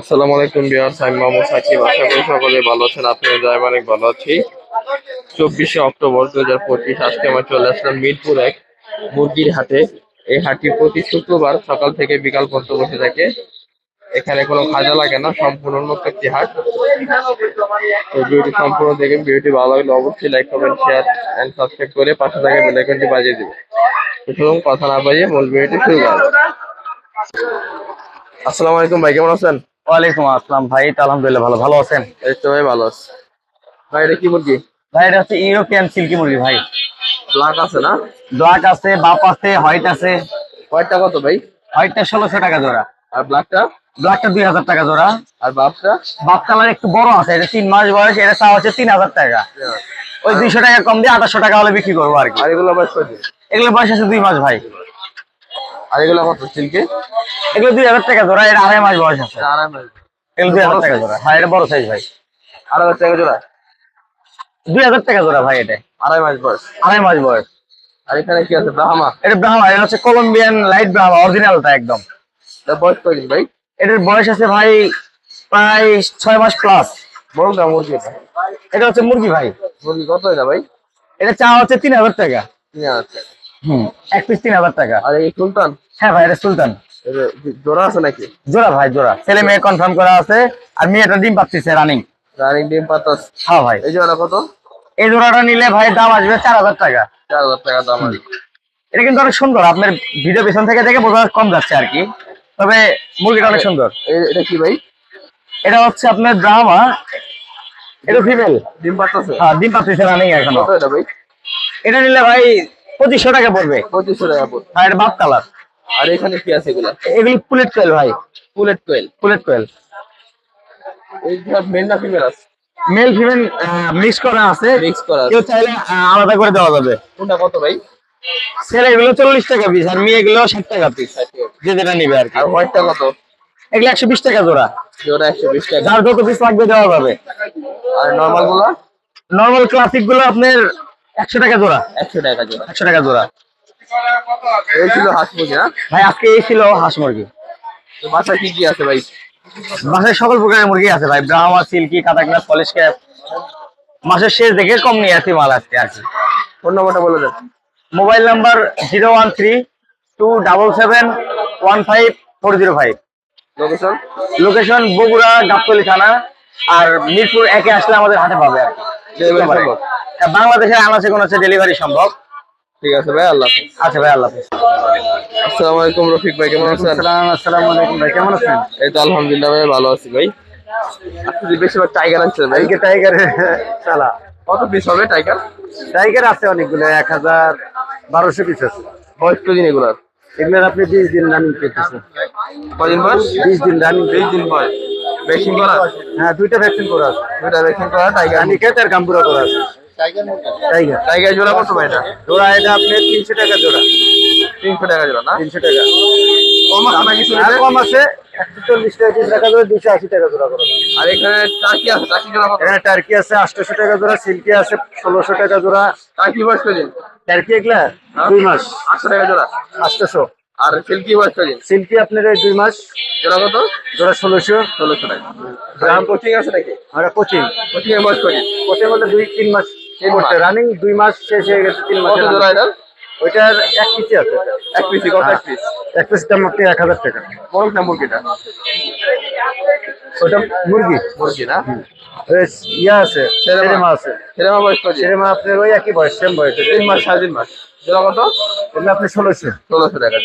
আসসালামু আলাইকুম বিহার সাইম মাহমুদ সাকিব। আশা করি সকলে ভালো আছেন যাই অনেক ভালো আছি। চব্বিশে অক্টোবর দু হাজার পঁচিশ, আজকে আমরা চলে আসলাম মিরপুর এক মুরগির হাটে। এই হাটটি প্রতি শুক্রবার সকাল থেকে বিকাল পর্যন্ত বসে থাকে। এখানে কোনো খাজা লাগে না, সম্পূর্ণ একটি হাট। তো ভিডিওটি সম্পূর্ণ দেখে ভিডিওটি ভালো লাগলে অবশ্যই like comment share and subscribe করে পাশে থাকা বেল আইকনটি বাজিয়ে দিবে চলুন, কথা না বাজিয়ে মূল ভিডিওটি শুরু করা। আসসালামু আলাইকুম ভাই, কেমন আছেন? ওয়ালাইকুম আসসালাম। ভাই তো আলহামদুলিল্লাহ ভালো। ভালো আছেন? এই তো ভাই ভালো আছে। ভাই এটা কি মুরগি? ভাই এটা হচ্ছে ইউরোপিয়ান সিল্কি মুরগি ভাই। ব্ল্যাক আছে না? ব্ল্যাক আছে বাপ আছে হোয়াইট আছে। হোয়াইটটা কত ভাই? হোয়াইটটা ষোলোশো টাকা জোড়া। আর ব্ল্যাকটা? ব্ল্যাকটা দুই হাজার টাকা জোড়া। আর বাপটা? বাপ কালার একটু বড় আছে এটা তিন মাস বয়স এটা চা হচ্ছে তিন হাজার টাকা। ওই দুইশো টাকা কম দিয়ে আঠাশশো টাকা হলে বিক্রি করব আর কি। আর এগুলো বয়স এগুলো বয়স আছে দুই মাস ভাই। আর এগুলো কত সিল্কি এগুলো দুই হাজার টাকা জোড়া এটা আড়াই মাস বয়স আছে। আড়াই মাস। এগুলো দুই হাজার টাকা জোড়া। হ্যাঁ এটা বড় সাইজ ভাই। আড়াই হাজার টাকা জোড়া? দুই হাজার টাকা জোড়া ভাই এটা। আড়াই মাস বয়স। আড়াই মাস বয়স। আর এখানে কি আছে? ব্রাহ্মা? এটা ব্রাহ্মা এটা হচ্ছে কলম্বিয়ান লাইট ব্রাহ্মা অরিজিনালটা একদম। বয়স কয়দিন ভাই? এটার বয়স আছে ভাই প্রায় ছয় মাস প্লাস বড় দাম মুরগি এটা? এটা হচ্ছে মুরগি ভাই। মুরগি কত এটা ভাই? এটা চা হচ্ছে তিন হাজার টাকা। তিন হাজার টাকা। হুম এক পিস তিন হাজার টাকা। আর এই সুলতান হ্যাঁ ভাই এটা সুলতান। জোড়া আছে নাকি? জোড়া ভাই জোড়া। ছেলে মেয়ে কনফার্ম করা আছে। আর মেয়েটা ডিম পাচ্ছিছে রানিং রানিং ডিম পাতাস হ্যাঁ ভাই। এই জোড়া কত? এই জোড়াটা নিলে ভাই দাম আসবে চার হাজার টাকা। চার হাজার টাকা দাম আছে এটা কিন্তু অনেক সুন্দর। আপনার ভিডিও পেছন থেকে দেখে বোঝা কম যাচ্ছে আর কি। তবে মুরগিটা অনেক সুন্দর। এটা কি ভাই? এটা হচ্ছে আপনার ড্রামা এটা ফিমেল ডিম পাতাছে হ্যাঁ ডিম পাচ্ছিছে রানিং এখন। এটা ভাই? এটা নিলে ভাই পঁচিশশো টাকা পড়বে। পঁচিশশো টাকা পড়বে। আর এটা বাপ কালার আর এখানে কি আছে এগুলা? এগুলি পুলেট কোয়েল ভাই। Pullet quail. Pullet quail. Male না ফিমেল আছে? মেল ফিমেল মিক্স করা আছে। মিক্স করা আছে। কেউ চাইলে আলাদা করে দেওয়া যাবে। কোনটা কত ভাই? ছেলে এগুলো চল্লিশ টাকা পিস আর মেয়ে এগুলো ষাট টাকা পিস যে যেটা নিবে আর কি। আর হোয়াইটটা কত? এগুলো একশো বিশ টাকা জোড়া। জোড়া একশো বিশ টাকা। যার যত পিস লাগবে দেওয়া যাবে। আর নর্মালগুলো? নর্মাল ক্লাসিকগুলো আপনার একশো টাকা জোড়া। একশো টাকা জোড়া। একশো টাকা জোড়া। এই ছিল হাঁস মুরগি না ভাই আজকে এই ছিল হাঁস মুরগি। বাসায় কি কি আছে ভাই? মাসের সকল প্রকারের মুরগি আছে ভাই ব্রাহ্মা সিল্কি কাতাকনা পলিশ ক্যাপ। মাসের শেষ দেখে কম নিয়ে আসি মাল আজকে আর কি। ফোন নাম্বারটা বলে দেন। Mobile number zero one three two double seven one five four zero five. Location location Bogura Gabtali থানা আর মিরপুর একে আসলে আমাদের হাতে পাবে আর কি। হ্যাঁ, বাংলাদেশের আনাচে কোন ডেলিভারি সম্ভব। ঠিক আছে ভাই আল্লাহ আচ্ছা ভাই আল্লাহ আসসালামু আলাইকুম রফিক ভাই কেমন আছেন? আসসালাম আলাইকুম ভাই কেমন আছেন? এই তো আলহামদুলিল্লাহ ভাই ভালো আছি ভাই। আপনি বেশিরভাগ টাইগার আনছেন ভাই। টাইগার টাইগার চালা কত পিস হবে টাইগার টাইগার আছে অনেকগুলো এক হাজার বারোশো পিস আছে। বয়স কদিন এগুলার? এগুলোর আপনি বিশ দিন রানিং পেতেছে কদিন বয়স? বিশ দিন রানিং বিশ দিন বয়স। ভ্যাকসিন করা? হ্যাঁ দুইটা ভ্যাকসিন করা আছে। দুটা ভ্যাকসিন করা টাইগার রানি খেত আর গাম্বুরা করা আছে। টাইগার টাইগার জোড়া কত ভাই এটা? জোড়া এটা আপনি তিনশো টাকা জোড়া। তিনশো টাকা জোড়া না? তিনশো টাকা। কম আছে কিছু কম আছে চল্লিশ টাকা যাবে দুশো আশি টাকা জোড়া করে। আর এখানে টার্কি আছে টার্কি জোড়া কত? এখানে টার্কি আছে আটশোশো টাকা জোড়া সিল্কি আছে ষোলোশো টাকা জোড়া। টার্কি বয়স কদিন? টার্কি এগুলা দুই মাস। আটশো টাকা জোড়া? আটশোশো। আর সিল্কি বয়স কদিন? সিল্কি আপনার এই দুই মাস। জোড়া কত? জোড়া ষোলোশো। ষোলোশো টাকা। গ্রাম কোচিং আছে নাকি? আমরা কোচিং কোচিং এর বয়স কদিন? কোচিং বলতে দুই তিন মাস। এই মুহূর্তে রানিং দুই মাস শেষ হয়ে গেছে তিন মাস ওইটার এক পিসি আছে। এক পিসি কত এক পিস এক পিস দাম আপনি এক হাজার টাকা। না মুরগিটা মুরগি। মুরগি না? ইয়া আছে ছেলে আছে। ছেলে বয়স কদিন ছেলেমা আপনার ওই একই বয়স সেম বয়স। তিন মাস সাড়ে তিন মাস। জোড়া কত? এগুলো আপনি ষোলোশো। ষোলোশো টাকা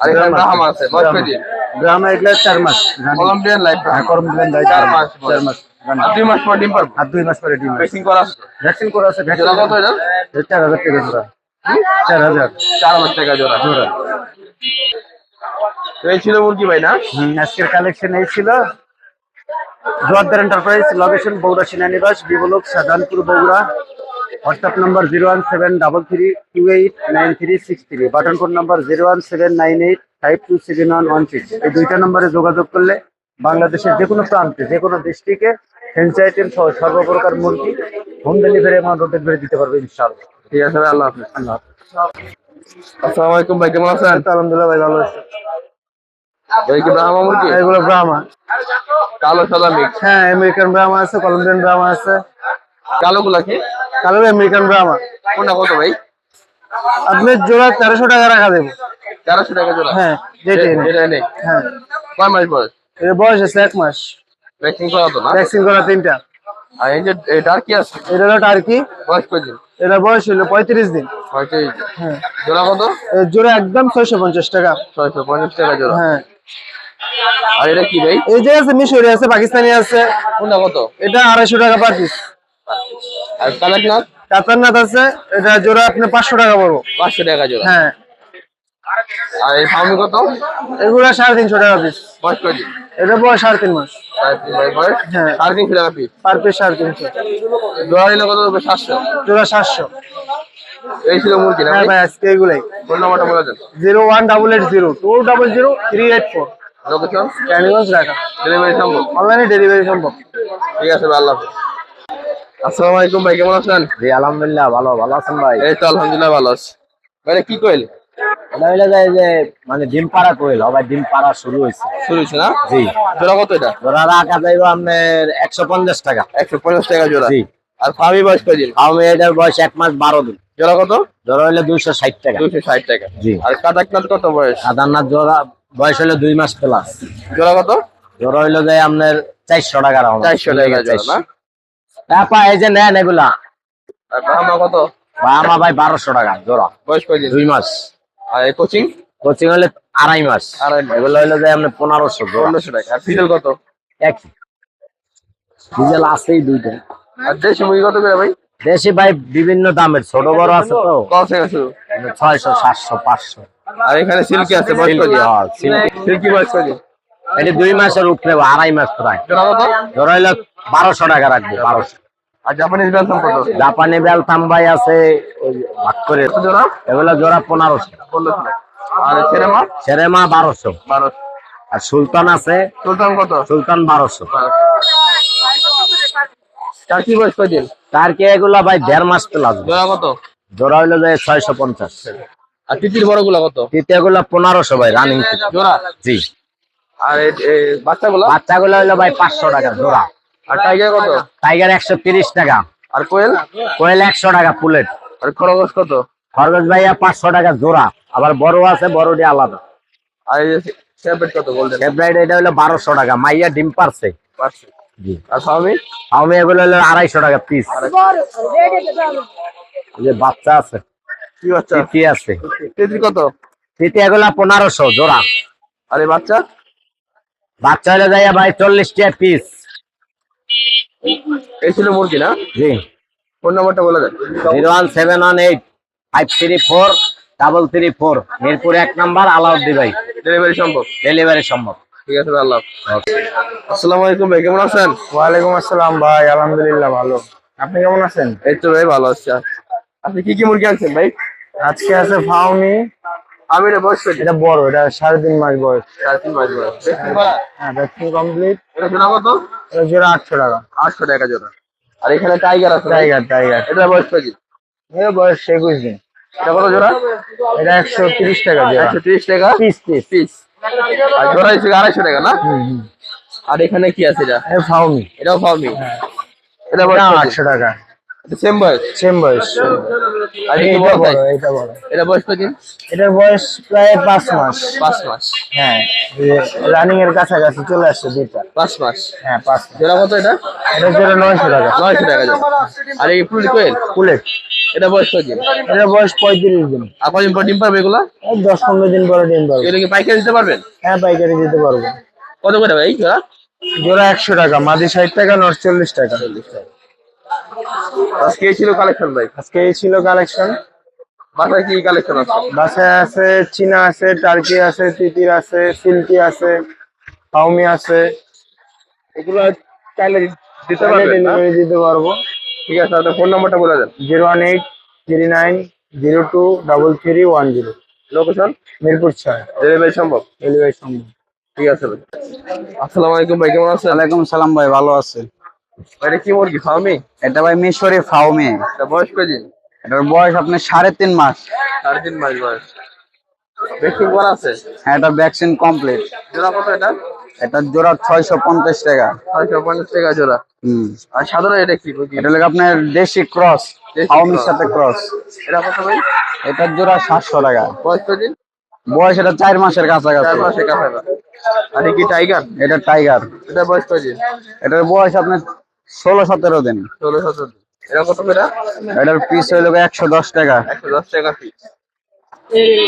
আর এখানে ব্রাহ্মা আছে। বয়স কদিন গ্রামে এগুলো চার মাস। কলম্বিয়ান লাইফ হ্যাঁ করম চার মাস চার মাস। দুই মাস পর ডিম পারব। আর দুই মাস পরে ডিম ভ্যাকসিন করা আছে ভ্যাকসিন করা আছে ভ্যাকসিন কত এটা? চার হাজার টাকা জোড়া। চার হাজার। চার হাজার টাকা জোড়া। জোড়া। তো এই ছিল মুরগি ভাই না? আজকের কালেকশন এই ছিল। জোয়ারদার এন্টারপ্রাইজ লোকেশন বগুড়া সেনানিবাস বিবলক Sadharanpur Bogura. WhatsApp number zero one seven double three two eight nine three six three button number zero one seven nine eight five two seven one one six এই দুইটা নম্বরে যোগাযোগ করলে বাংলাদেশের যে কোনো প্রান্তে যে কোনো ডিস্ট্রিক্টে আইটেম সহ সর্বপ্রকার মুরগি হোম ডেলিভারি আমার রোড ডেলিভারি দিতে পারবে ইনশাআল্লাহ। ঠিক আছে ভাই আল্লাহ হাফিজ। আল্লাহ আসসালামু আলাইকুম ভাই কেমন আছেন? আলহামদুলিল্লাহ ভাই ভালো আছে। ভাই কি ব্রাহ্মা মুরগি? এগুলো ব্রাহ্মা কালো সাদা মিক্স হ্যাঁ আমেরিকান ব্রাহ্মা আছে কলম্বিয়ান ব্রাহ্মা আছে। কালো গুলা কি? কালো আমেরিকান ব্রাহ্মা কোনটা কত ভাই? আপনি জোড়া তেরোশো টাকা রাখা দেবো। তেরোশো টাকা জোড়া? হ্যাঁ। যেটা নেই। হ্যাঁ। কয় মাস বয়স? এর বয়স আছে এক মাস। ভ্যাকসিন করা তো না? ভ্যাকসিন করা তিনটা। আর এই যে আছে? এটা হলো টার্কি বয়স কদিন এটা বয়স হলো পঁয়ত্রিশ দিন। হয়তো এই যে। হ্যাঁ। জোড়া কত? জোড়া একদম ছয়শো পঞ্চাশ টাকা। ছয়শো পঞ্চাশ টাকা জোড়া। হ্যাঁ। আর এটা কি ভাই? এই যে আছে মিশরি আছে পাকিস্তানি আছে। কোনটা কত? এটা আড়াইশো টাকা পার পিস আর কালাকনাথ কাতারনাথ আছে এটা জোড়া আপনি পাঁচশো টাকা পড়ব। পাঁচশো টাকা জোড়া। হ্যাঁ। আর এই কত? এগুলা সাড়ে তিনশো টাকা পিস বয়স কদিন এটা বয়স সাড়ে তিন মাস। সাড়ে তিন হ্যাঁ। তিনশো টাকা পিস পার পিস সাড়ে তিনশো। জোড়া নিলে কত হবে? সাতশো। জোড়া সাতশো। এই ছিল মুরগি না হ্যাঁ ভাই ভাই আজকে এগুলাই। ফোন নাম্বারটা বলে দেন। Zero one double eight zero two double zero three eight four. Location Kaniganj Dhaka. Delivery সম্ভব? অনলাইনে ডেলিভারি সম্ভব। ঠিক আছে ভাই আল্লাহ আসসালামু আলাইকুম ভাই কেমন আছেন? জি আলহামদুলিল্লাহ ভালো ভালো আছেন ভাই। এই তো আলহামদুলিল্লাহ ভালো আছি। ভাই কি কইল? এটা হইলে যায় যে মানে ডিম পাড়া আবার ডিম পাড়া শুরু হয়েছে শুরু হয়েছে না? জি। জোড়া কত এটা? জোড়া রাখা যাইব আপনার একশো পঞ্চাশ টাকা। একশো পঞ্চাশ টাকা জোড়া। জি। আর ফার্মি বয়স এটার বয়স এক মাস বারো দিন। জোড়া কত? জোড়া হইলে দুইশো ষাট টাকা। ষাট টাকা। জি। আর কাদাকনাথ কত বয়স? সাধারণত জোড়া বয়স হইলে দুই মাস প্লাস জোড়া কত? জোড়া হইলে যায় আপনার চারশো টাকা রাখা চারশো টাকা জোড়া না? তারপর এই যে নেন এগুলা। কত? ভাই বারোশো টাকা জোড়া। বয়স দুই মাস। আর এই কোচিং কোচিং হলে আড়াই মাস। আড়াই। এগুলো যায় আপনার পনেরোশো পনেরোশো টাকা। আর ফিজেল কত? একই আছেই দুইটা। আর দেশি মুরগি কত করে ভাই? দেশি ভাই বিভিন্ন দামের। ছোট বড় আছে তো। কত থেকে শুরু? ছয়শো সাতশো পাঁচশো। আর এখানে সিল্কি আছে সিল্কি, হ্যাঁ, বয়স এটি দুই মাসের উপরে আড়াই মাস প্রায়। ধরো হইলে বারোশো টাকা রাখব বারোশো। আর জাপানিজ বেলসাম কত জাপানি আছে ওই ভাগ করে। জোড়া? এগুলো জোড়া পনেরোশো। পনেরোশো টাকা। আর ছেলে সেরেমা বারোশো। বারোশো। আর সুলতান আছে সুলতান কত? সুলতান বারোশো। চার কি বয়স কদিন তার কি এগুলা ভাই দেড় মাস প্লাস জোড়া কত? জোড়া হইল যায় ছয়শো পঞ্চাশ। আর তিতির বড়গুলা কত? তৃতীয়গুলা পনেরোশো ভাই রানিং জোড়া? জি আর বাচ্চাগুলা? বাচ্চাগুলো হইল ভাই পাঁচশো টাকা জোড়া। আর টাইগার কত? টাইগার একশো তিরিশ টাকা। আর কোয়েল? কোয়েল একশো টাকা পুলেট। আর খরগোশ কত? খরগোশ ভাইয়া পাঁচশো টাকা জোড়া। আবার বড় আছে বড়টি আলাদা। আর এই যে কত গোল্ডেন ফেব্রাইট এটা হলো বারোশো টাকা। মাইয়া ডিম পারছে। পারছে। জি। আর স্বামী আমি এগুলো হলো আড়াইশো টাকা পিস যে বাচ্চা আছে। কি বাচ্চা? তিতি আছে। তিতির কত? তিতি এগুলা পনেরোশো জোড়া। আর বাচ্চা? বাচ্চা হলে যাইয়া ভাই চল্লিশ টাকা পিস এই ছিল মুরগি না? জি। ফোন নাম্বারটা বলে দেন। Zero one seven one eight five three four double three four. Mirpur এক নাম্বার আলাউদ্দি ভাই। ডেলিভারি সম্ভব? ডেলিভারি সম্ভব। ঠিক আছে আল্লাহ আসসালামু আলাইকুম ভাই কেমন আছেন? ওয়ালাইকুম আসসালাম ভাই আলহামদুলিল্লাহ ভালো। আপনি কেমন আছেন? এই তো ভাই ভালো আছি। আপনি কি কি মুরগি আনছেন ভাই? আজকে আছে ফাউমি আমি এটা বয়স এটা বড় এটা সাড়ে তিন মাস বয়স। সাড়ে তিন মাস বয়স। হ্যাঁ ভ্যাকসিন কমপ্লিট এটা জোড়া কত? এটা জোড়া আটশো টাকা। আটশো টাকা জোড়া। আর এখানে টাইগার আছে টাইগার টাইগার এটা বয়স করি এর বয়স একুশ দিন। এটা কত জোড়া? এটা একশো তিরিশ টাকা জোড়া। একশো তিরিশ টাকা? Piece piece. পিস। আর জোড়া হচ্ছে আড়াইশো টাকা না? আর এখানে কি আছে এটা? ফাউমি এটাও ফার্মি এটা এটা বয়স আটশো টাকা। সেম বয়স সেম বয়স। আর এটা এটা বড় এটা বড়। এটা বয়স কত এটার বয়স প্রায় মাস। মাস। হ্যাঁ রানিং এর কাছাকাছি চলে আসছে দুইটা। মাস। হ্যাঁ জোড়া কত এটা? এটা জোড়া টাকা। নয়শো টাকা আর এই ফুল কোয়েল? কুলেট এটা বয়স কত এটার বয়স পঁয়ত্রিশ দিন। আর কদিন পর ডিম পারবে এগুলা? দিন পরে ডিম পারব। এগুলো কি পাইকারি দিতে পারবেন? হ্যাঁ পাইকারি দিতে পারব। কত করে ভাই জোড়া? জোড়া একশো টাকা মাদি ষাট টাকা নট চল্লিশ টাকা। আজকে এই ছিল কালেকশন ভাই? আজকে এই ছিল কালেকশন বাসায় কি কালেকশন আছে? বাসায় আছে চীনা আছে টার্কি আছে তিতির আছে সিল্কি আছে পাউমি আছে। এগুলো চাইলে দিতে পারবেন ডেলিভারি দিতে পারব। ঠিক আছে আপনার ফোন নাম্বারটা বলে দেন। Zero one eight three nine zero two double three one zero. Location Mirpur ছয়। ডেলিভারি সম্ভব? ডেলিভারি সম্ভব। ঠিক আছে ভাই। আসসালামু আলাইকুম ভাই কেমন আছেন? ওয়ালাইকুম সালাম ভাই ভালো আছে। ভাই, এটা কি মুরগি ফার্মি এটা ভাই মিশরি ফাউমি এটা বয়স কদিন এটার বয়স আপনার সাড়ে তিন মাস। সাড়ে তিন মাস বয়স। ভ্যাকসিন করা আছে? হ্যাঁ এটা ভ্যাকসিন কমপ্লিট। জোড়া কত এটা? জোড়া টাকা। জোড়া। হুম। আর সাধারণ এটা কি এটা আপনার দেশি ক্রস cross। সাথে ক্রস। এটা কত ভাই? এটার জোড়া সাতশো টাকা। বয়স কদিন বয়স এটা চার মাসের কাছাকাছি। মাসে কাছাকাছি। আর কি টাইগার এটা টাইগার এটা বয়স কদিন এটার বয়স আপনার ষোলো সতেরো দিন। ষোলো সতেরো দিন। এটা কত করে? এটার পিস হইল একশো দশ টাকা। একশো দশ টাকা পিস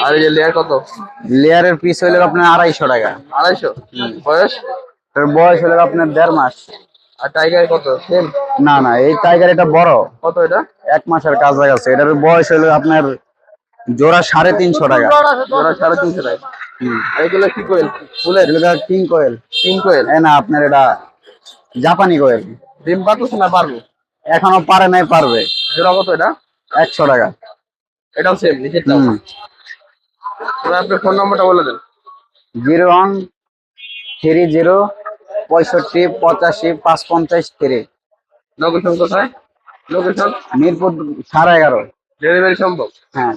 আর এই যে লেয়ার কত? লেয়ারের পিস হইল আপনার আড়াইশো টাকা। আড়াইশো? বয়স? বয়স হইল আপনার দেড় মাস। আর টাইগার কত? সেম না না এই টাইগার এটা বড়। কত এটা? এক মাসের কাছাকাছি এটার বয়স হইল আপনার জোড়া সাড়ে তিনশো টাকা। সাড়ে তিনশো টাকা। এগুলো কি কোয়েল এগুলো কিং কোয়েল তিন কোয়েল না আপনার এটা জাপানি কোয়েল ডিম পাতুস না পারব? এখনও পারে নাই পারবে। জোড়া কত এটা? একশো টাকা। এটাও সেম এবার আপনার ফোন নম্বরটা বলে দেন। জিরো ওয়ান থ্রি জিরো পঁয়ষট্টি পঁচাশি পাঁচ পঞ্চাশ থ্রি লোকেশন কোথায়? লোকেশন মিরপুর সাড়ে এগারো। ডেলিভারি সম্ভব? হ্যাঁ।